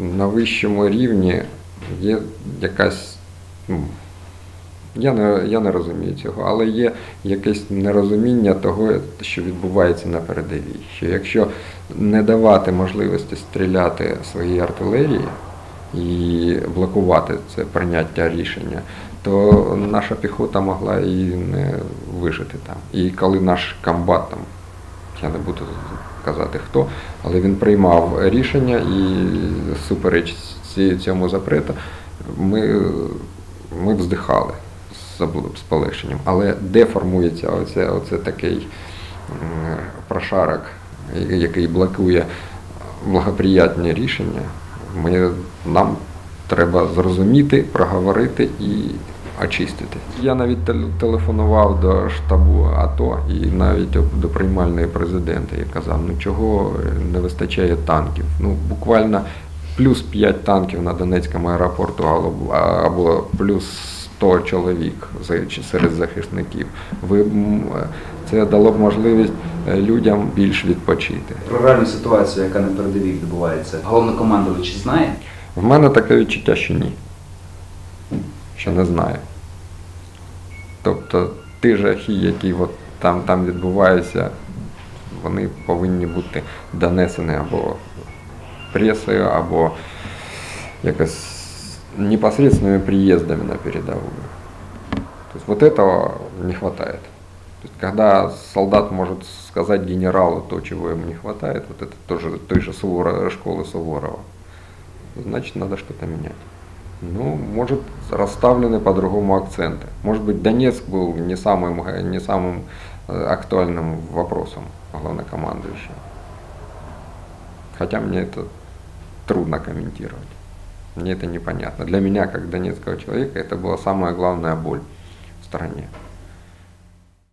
на вищому рівні є якась. Ну, я не, я не розумію цього, але є якесь нерозуміння того, що відбувається на передовій. Що якщо не давати можливості стріляти своїй артилерії і блокувати це прийняття рішення, то наша піхота могла і не вижити там. І коли наш комбат там, я не буду казати хто, але він приймав рішення і супереч цьому запрету, ми, ми вздихали з полегшенням. Але де формується оце, оце такий прошарок, який блокує благоприятні рішення, ми, нам треба зрозуміти, проговорити і очистити. Я навіть тел- телефонував до штабу АТО і навіть до приймальної президента і казав, ну чого не вистачає танків. Ну буквально плюс 5 танків на Донецькому аеропорту або, або плюс 100 чоловік серед захисників. Ви, м, це дало б можливість е, людям більш відпочити. Про реальну ситуацію, яка на передовій відбувається, головнокомандувач знає? В мене таке відчуття, що ні. Що не знаю. Тобто ті жахи, які от там, там відбуваються, вони повинні бути донесені або пресою, або якось непосредственными приездами на передовую. То есть вот этого не хватает. То есть когда солдат может сказать генералу то, чего ему не хватает, вот это тоже той же Сувора, школы Суворова, значит надо что-то менять. Ну, может, расставлены по-другому акценты. Может быть, Донецк был не самым, не самым актуальным вопросом главнокомандующего. Хотя мне это трудно комментировать. Мне это непонятно. Для меня, как донецкого человека, это была самая главная боль в стране.